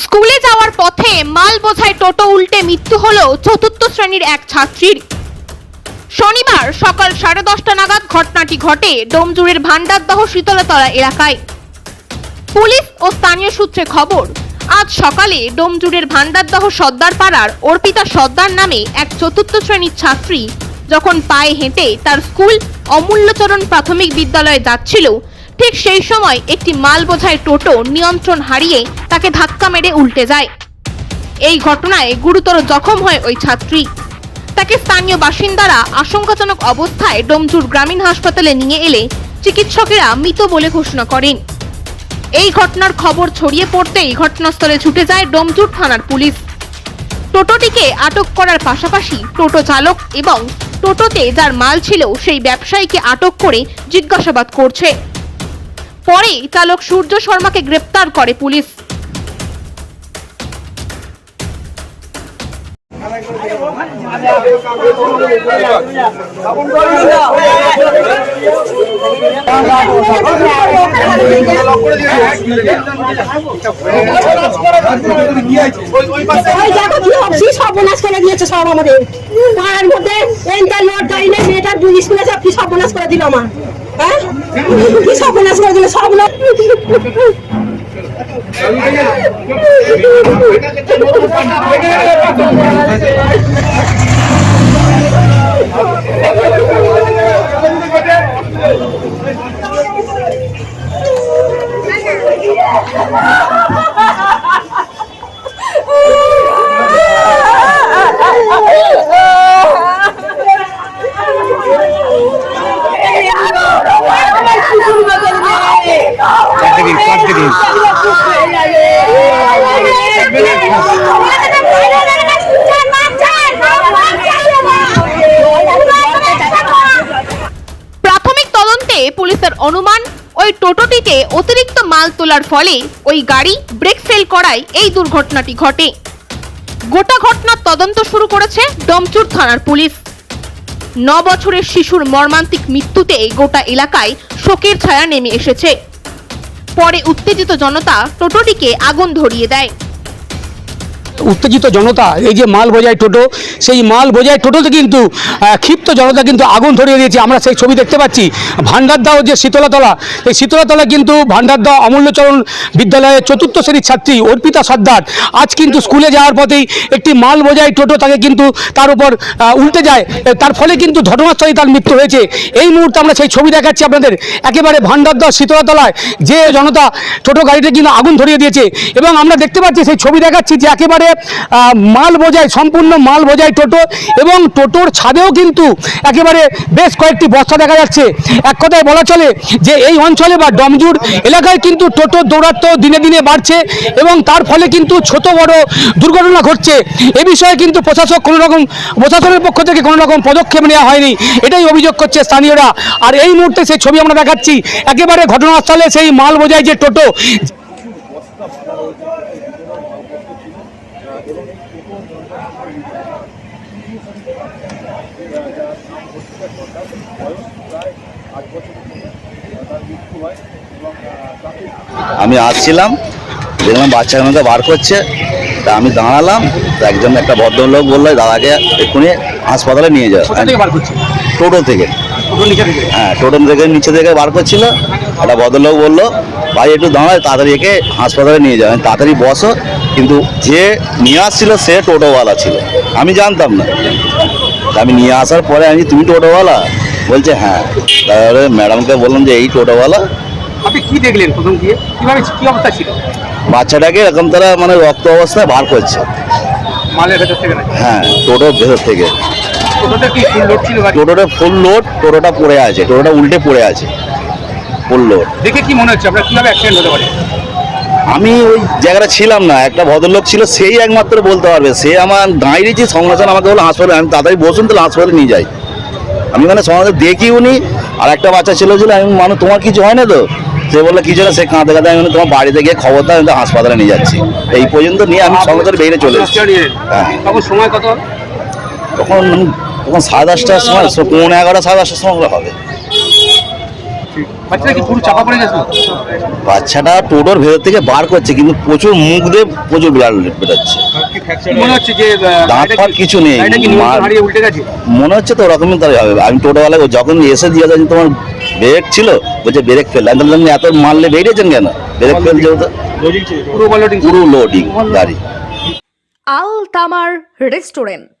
স্কুলে যাওয়ার পথে মাল বোঝায় টোটো উল্টে মৃত্যু হলো চতুর্থ শ্রেণির এক ছাত্রীর। শনিবার সকাল সাড়ে দশটা নাগাদ ঘটনাটি ঘটে ডোমজুড়ের ভান্ডারদহ শীতলতলা এলাকায়। পুলিশ ও স্থানীয় সূত্রে খবর, আজ সকালে ডোমজুড়ের ভান্ডারদহ সর্দার পাড়ার অর্পিতা সর্দার নামে এক চতুর্থ শ্রেণির ছাত্রী যখন পায়ে হেঁটে তার স্কুল অমূল্যচরণ প্রাথমিক বিদ্যালয়ে যাচ্ছিল ঠিক সেই সময় একটি মাল বোঝাই টোটো নিয়ন্ত্রণ হারিয়ে তাকে ধাক্কা মেরে উল্টে যায়। এই ঘটনায় গুরুতর জখম হয় ওই ছাত্রী। তাকে স্থানীয় বাসিন্দারা আশঙ্কাজনক অবস্থায় ডোমজুর গ্রামীণ হাসপাতালে নিয়ে এলে চিকিৎসকেরা মৃত বলে ঘোষণা করেন। এই ঘটনার খবর ছড়িয়ে পড়তেই ঘটনাস্থলে ছুটে যায় ডোমজুর থানার পুলিশ। টোটোটিকে আটক করার পাশাপাশি টোটো চালক এবং টোটোতে যার মাল ছিল সেই ব্যবসায়ীকে আটক করে জিজ্ঞাসাবাদ করছে। পরে চালক সূর্য শর্মাকে গ্রেপ্তার করে পুলিশ সর্বনাশ করে দিয়েছে সব আমাদের। পাড়ার মধ্যে গাড়ি নেই, মেয়েটার দুই স্কুলে সব কি সর্বনাশ করে দিল আমার? হ্যাঁ? কি সর্বনাশ করে দিল? সব লোক চারটে দিন চারটে দিন প্রাথমিক তদন্তে পুলিশের অনুমান ওই টোটোটিতে অতিরিক্ত মাল তোলার ফলে ওই গাড়ি ব্রেক ফেল করায় এই দুর্ঘটনাটি ঘটে। গোটা ঘটনার তদন্ত শুরু করেছে ডমচুর থানার পুলিশ। ন বছরের শিশুর মর্মান্তিক মৃত্যুতে গোটা এলাকায় শোকের ছায়া নেমে এসেছে। পরে উত্তেজিত জনতা টোটোটিকে আগুন ধরিয়ে দেয়। উত্তেজিত জনতা, এই যে মাল বোঝাই টোটো, সেই মাল বোঝাই টোটোতে কিন্তু ক্ষিপ্ত জনতা কিন্তু আগুন ধরিয়ে দিয়েছে। আমরা সেই ছবি দেখতে পাচ্ছি। ভান্ডারদাও যে শীতলাতলা এই শীতলাতলা কিন্তু ভান্ডারদা অমূল্যচরণ বিদ্যালয়ের চতুর্থ শ্রেণির ছাত্রী অর্পিতা সর্দার আজ কিন্তু স্কুলে যাওয়ার পথেই একটি মাল বোঝাই টোটো তাকে কিন্তু তার উপর উল্টে যায়। তার ফলে কিন্তু ঘটনাস্থলেই তার মৃত্যু হয়েছে। এই মুহূর্তে আমরা সেই ছবি দেখাচ্ছি আপনাদের। একেবারে ভান্ডারদা শীতলাতলায় যে জনতা টোটো গাড়িতে কিন্তু আগুন ধরিয়ে দিয়েছে। এবং আমরা দেখতে পাচ্ছি সেই ছবি দেখাচ্ছি যে একেবারে মাল বোঝাই, সম্পূর্ণ মাল বোঝাই টোটো এবং টোটোর ছাদেও কিন্তু একেবারে বেশ কয়েকটি বস্তা দেখা যাচ্ছে। এক কথায় বলা চলে যে এই অঞ্চলে বা ডমজুর এলাকায় কিন্তু টোটো দৌরাত্ম দিনে দিনে বাড়ছে এবং তার ফলে কিন্তু ছোট বড় দুর্ঘটনা ঘটছে। এ বিষয়ে কিন্তু প্রশাসক কোনো রকম, প্রশাসনের পক্ষ থেকে কোনো রকম পদক্ষেপ নেওয়া হয়নি। এটাই অভিযোগ করছে স্থানীয়রা। আর এই মুহূর্তে সেই ছবি আমরা দেখাচ্ছি। একেবারে ঘটনাস্থলে সেই মাল বোঝাই যে টোটো আমি আসছিলাম দেখলাম বাচ্চাগুলোকে বার করছে তা আমি দাঁড়ালাম তা একজন একটা ভদ্রলোক বলল দাদাকে এক্ষুনি হাসপাতালে নিয়ে যাও। টোটো থেকে। হ্যাঁ টোটো থেকে নিচে থেকে বার করছিল। একটা ভদ্রলোক বলল ভাই একটু দাঁড়ায় তাড়াতাড়ি একে হাসপাতালে নিয়ে যাও। তাড়াতাড়ি বসো। কিন্তু যে নিয়ে আসছিল সে টোটোওয়ালা ছিল। আমি জানতাম না। আমি নিয়ে আসার পরে আমি তুমি টোটোওয়ালা? বলছে হ্যাঁ তারপরে ম্যাডামকে বললাম যে এই টোটোওয়ালা। আপনি কি দেখলেন প্রথম গিয়ে কীভাবে কি অবস্থা ছিল? বাচ্চাটাকে এরকম তারা মানে রক্ত অবস্থায় বার করছে। মালের ভেতর থেকে হ্যাঁ টোটোর ভেতর থেকে। টোটোটা কি ফুল লোড টোটোটা ফুল লোড টোটোটা পড়ে আছে টোটোটা উল্টে পড়ে আছে ফুল লোড দেখে কি মনে হচ্ছে আপনার কীভাবে অ্যাক্সিডেন্ট হতে পারে? আমি ওই জায়গাটা ছিলাম না একটা ভদ্রলোক ছিল সেই একমাত্র বলতে পারবে। সে আমার দাঁড়িয়েছি সঙ্গে আমাকে বলল হাসপাতালে আমি তাড়াতাড়ি বসুন তাহলে হাসপাতালে নিয়ে যাই। আমি মানে সমাজে দেখি উনি আর একটা বাচ্চা ছিল ছিল আমি মানে তোমার কিছু হয় না তো? সে বলল কিছু না সে কাঁদতে কাঁদতে আমি তোমার বাড়িতে গিয়ে খবর দাও আমি হাসপাতালে নিয়ে যাচ্ছি। এই পর্যন্ত নিয়ে আমি সঙ্গে সঙ্গে বেরিয়ে চলে এসেছি। হ্যাঁ। তখন সময় কত? তখন তখন সাড়ে দশটার সময় পৌনে এগারোটা সাড়ে দশটার সময় হবে। বাচ্চাটা কি পুরো চাপা পড়ে গেছিল বাচ্চাটা টোটোর ভেতর থেকে বার করছে কিন্তু প্রচুর মুখ দিয়ে প্রচুর ব্লাড বেরোচ্ছে। মনে হচ্ছে যে দাঁত গাড়িটা কিছু নেই। মনে হচ্ছে তো ওরকমই তাই হবে আমি টোটোওয়ালা যখন এসে দিয়ে তোমার ব্রেক ছিল? বলছে ব্রেক ফেল আমি বললাম, এত মারলে বেরিয়েছেন কেন? ব্রেক ফেল যেহেতু পুরো লোডিং গাড়ি। আল তামার রেস্টুরেন্ট।